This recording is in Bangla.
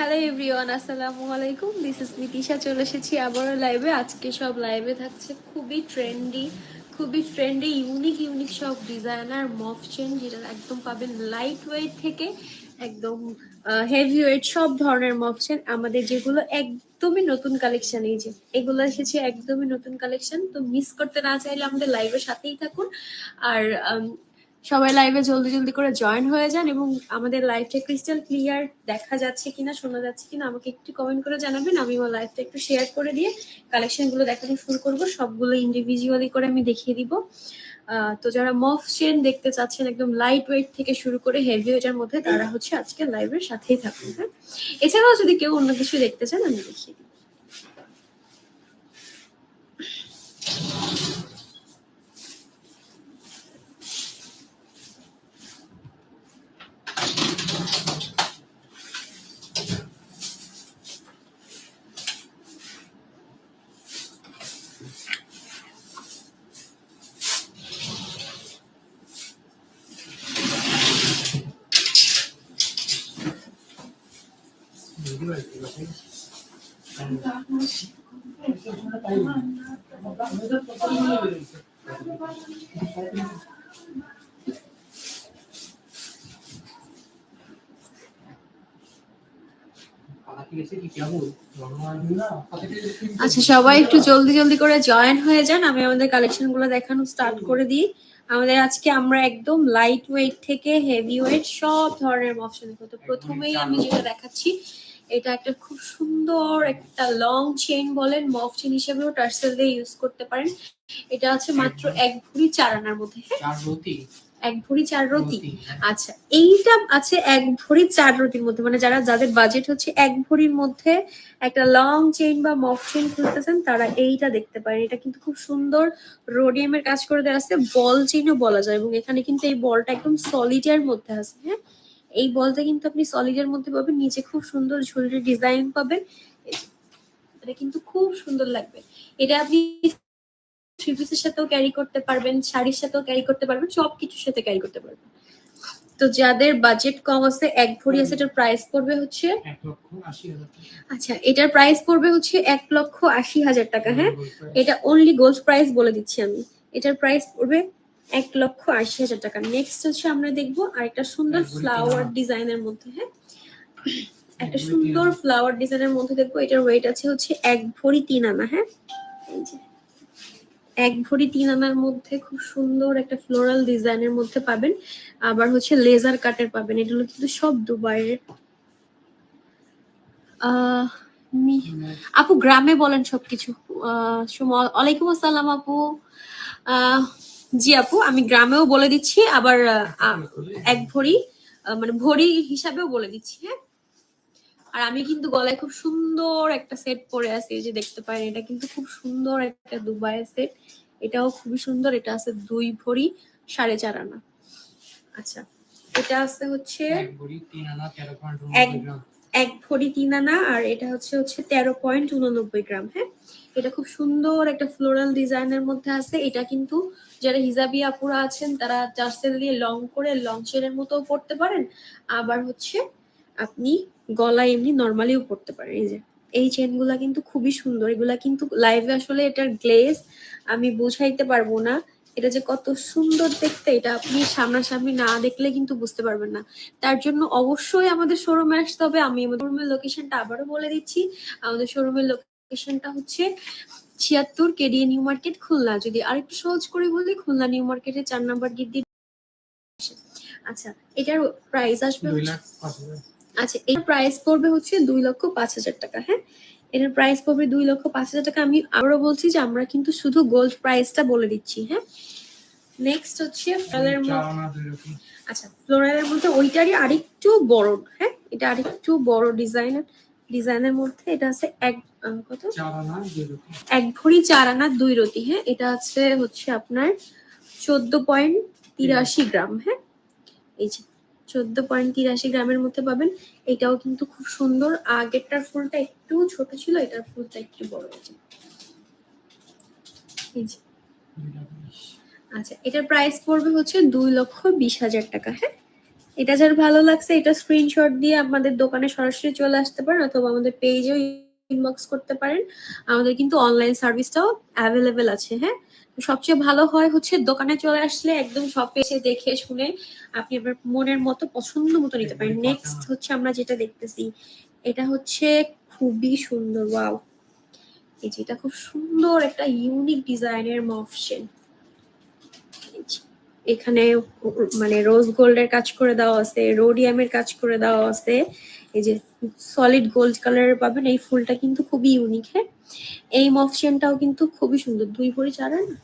হ্যালো এভরিওয়ান আসসালামু আলাইকুম। দিস ইজ নিতিশা চলে এসেছি আবারও লাইভে আজকে সব লাইভে থাকছে খুবই ট্রেন্ডি খুবই ট্রেন্ডি ইউনিক ইউনিক সব ডিজাইনার মফ চেন যেটা একদম পাবেন লাইট ওয়েট থেকে একদম হেভি ওয়েট সব ধরনের মফ চেন আমাদের যেগুলো একদমই নতুন কালেকশন এই যে এগুলো এসেছে একদমই নতুন কালেকশন তো মিস করতে না চাইলে আমাদের লাইভের সাথেই থাকুন। আর সবাই লাইভে জলদি জলদি করে জয়েন হয়ে যান এবং আমাদের লাইভটা ক্রিস্টাল ক্লিয়ার দেখা যাচ্ছে কিনা, শোনা যাচ্ছে কিনা, আমাকে একটু কমেন্ট করে জানাবেন। আমি আমার লাইভটা একটু শেয়ার করে দিয়ে কালেকশনগুলো দেখানো শুরু করব। সবগুলো ইন্ডিভিজুয়ালি করে আমি দেখিয়ে দিব। তো যারা মফ চেন দেখতে চাচ্ছেন, একদম লাইট ওয়েট থেকে শুরু করে হেভি ওয়েটের মধ্যে, তারা হচ্ছে আজকে লাইভের সাথেই থাকুন হ্যাঁ? এছাড়াও যদি কেউ অন্য কিছু দেখতে চান, আমি দেখিয়ে দিই আচ্ছা সবাই একটু জলদি জলদি করে জয়েন হয়ে যান। আমি আমাদের কালেকশনগুলো দেখানো স্টার্ট করে দিই। আমাদের আজকে আমরা একদম লাইট ওয়েট থেকে হেভি ওয়েট সব ধরনের অপশন দেখব। তো প্রথমেই আমি যেটা দেখাচ্ছি এটা একটা খুব সুন্দর একটা লং চেইন বলেন মফ চেইন হিসেবেও টার্সেল দিয়ে ইউজ করতে পারেন। এটা আছে মাত্র এক ভরি চার আনার মধ্যে হ্যাঁ? এক ভরি চার রতি। আচ্ছা এইটা আছে এক ভরি চার রতির মধ্যে মানে যারা যাদের বাজেট হচ্ছে এক ভরির মধ্যে একটা লং চেইন বা মফ চেইন খুঁজতেছেন তারা এইটা দেখতে পারেন। এটা কিন্তু খুব সুন্দর রোডিয়ামের কাজ করে দেওয়া আছে। বল চেইনও বলা যায় এবং এখানে কিন্তু এই বলটা একদম সলিডের মধ্যে আছে হ্যাঁ? এই বলটা কিন্তু আপনি সলিডের মধ্যে পাবেন নিচে খুব সুন্দর ঝুলরি ডিজাইন পাবেন। এটা কিন্তু খুব সুন্দর লাগবে। এটা আপনি থ্রি পিসের সাথেও ক্যারি করতে পারবেন শাড়ির সাথেও ক্যারি করতে পারবেন সব কিছুর সাথে ক্যারি করতে পারবেন। তো যাদের বাজেট কম আছে এক ভরি আছে এটার প্রাইস পড়বে হচ্ছে আচ্ছা এটার প্রাইস পড়বে হচ্ছে এক লক্ষ আশি হাজার টাকা হ্যাঁ? এটা অনলি গোল্ড প্রাইস বলে দিচ্ছি আমি। এটার প্রাইস পড়বে এক লক্ষ আশি হাজার টাকা। নেক্সট হচ্ছে আমরা দেখব আরেকটা সুন্দর ফ্লাওয়ার ডিজাইনের মধ্যে হ্যাঁ? একটা সুন্দর ফ্লাওয়ার ডিজাইনের মধ্যে দেখব এটার ওয়েট আছে হচ্ছে এক ভরি তিন আনা হ্যাঁ? এই যে এক ভরি তিন আনার মধ্যে খুব সুন্দর একটা ফ্লোরাল ডিজাইনের মধ্যে পাবেন। আবার হচ্ছে লেজার কাটের পাবেন। এগুলো কিন্তু সব দুবাইয়ের। আহ আপু গ্রামে বলেন সবকিছু। আহ, ওয়ালাইকুম আসসালাম আপু। আহ, জি আপু আমি গ্রামেও বলে দিচ্ছি আবার এক ভরি মানে ভরি হিসাবেও বলে দিচ্ছি হ্যাঁ? আর আমি কিন্তু গলায় খুব সুন্দর একটা সেট পরে আছি যে দেখতে পারেন এটা কিন্তু খুব সুন্দর একটা দুবাইয়ের সেট এটাও খুবই সুন্দর এটা আছে দুই ভরি সাড়ে চার আনা। আচ্ছা এটা আছে হচ্ছে এক ভরি তিন আনা আর এটা হচ্ছে হচ্ছে তেরো পয়েন্ট উননব্বই গ্রাম হ্যাঁ? এটা খুব সুন্দর একটা ফ্লোরাল ডিজাইনের মধ্যে আছে। এটা কিন্তু যারা হিজাবি আপুরা আছেন, তারা টার্সেল দিয়ে লং করে লং চেনের মতো পড়তে পারেন। আবার হচ্ছে আপনি গলায় এমনি নর্মালিও পড়তে পারেন। এই যে, এই চেনগুলা কিন্তু খুবই সুন্দর। এগুলা কিন্তু লাইভে আসলে এটার গ্লেজ আমি বুঝাইতে পারব না। এটা যে কত সুন্দর দেখতে, এটা আপনি সামনাসামনি না দেখলে কিন্তু বুঝতে পারবেন না। তার জন্য অবশ্যই আমাদের শোরুমে আসতে হবে। আমি আমাদের শোরুমের লোকেশনটা আবারও বলে দিচ্ছি। আমাদের শোরুমের লোকেশনটা হচ্ছে ছিয়াত্তর কেডিএ নিউ মার্কেট খুলনা। যদি আরেকটু সহজ করে বলি খুলনা নিউ মার্কেটে চার নাম্বার গেট দিয়ে আচ্ছা এটার প্রাইস আসবে। আচ্ছা এটার প্রাইস পড়বে হচ্ছে দুই লক্ষ পাঁচ হাজার টাকা হ্যাঁ? এটার প্রাইস পড়বে দুই লক্ষ পাঁচ হাজার টাকা। আমি আবারও বলছি যে আমরা কিন্তু শুধু গোল্ড প্রাইসটা বলে দিচ্ছি হ্যাঁ? নেক্সট হচ্ছে রকম। আচ্ছা ফ্লোরালের মধ্যে ওইটারই আরেকটু বড় হ্যাঁ? এটা আরেকটু বড় ডিজাইনের ডিজাইনের মধ্যে এটা আছে এক কত। এক ভরি চার আনা দুই রতি হ্যাঁ? এটা আছে হচ্ছে আপনার চোদ্দ পয়েন্ট তিরাশি গ্রাম হ্যাঁ? এই যে চোদ্দ পয়েন্ট তিরাশি গ্রামের মধ্যে পাবেন। এটাও কিন্তু খুব সুন্দর। আগেরটার ফুলটা একটু ছোট ছিল এটার ফুলটা একটু বড় আছে এই যে। আচ্ছা এটার প্রাইস পড়বে হচ্ছে দুই লক্ষ বিশ হাজার টাকা হ্যাঁ? এটা যার ভালো লাগছে এটা স্ক্রিনশট দিয়ে আমাদের দোকানে সরাসরি চলে আসতে পারেন অথবা আমাদের পেজেও ইনবক্স করতে পারেন। আমাদের কিন্তু অনলাইন সার্ভিসটাও অ্যাভেলেবেল আছে হ্যাঁ? সবচেয়ে ভালো হয় হচ্ছে দোকানে চলে আসলে একদম শপে এসে দেখে শুনে আপনি আপনার মনের মতো পছন্দ মতো নিতে পারেন। নেক্সট হচ্ছে আমরা যেটা দেখতেছি এটা হচ্ছে খুবই সুন্দর ওয়াও এই যেটা খুব সুন্দর একটা ইউনিক ডিজাইনের মফসেন এখানে মানে রোজ গোল্ডের কাজ করে দেওয়া আছে রোডিয়ামের কাজ করে দেওয়া আছে। এই যে সলিড গোল্ড কালারের পাবেন, এই ফুলটা কিন্তু খুবই ইউনিক হ্যাঁ? এই মফসেনটাও কিন্তু খুবই সুন্দর। দুই ভরি চারা না?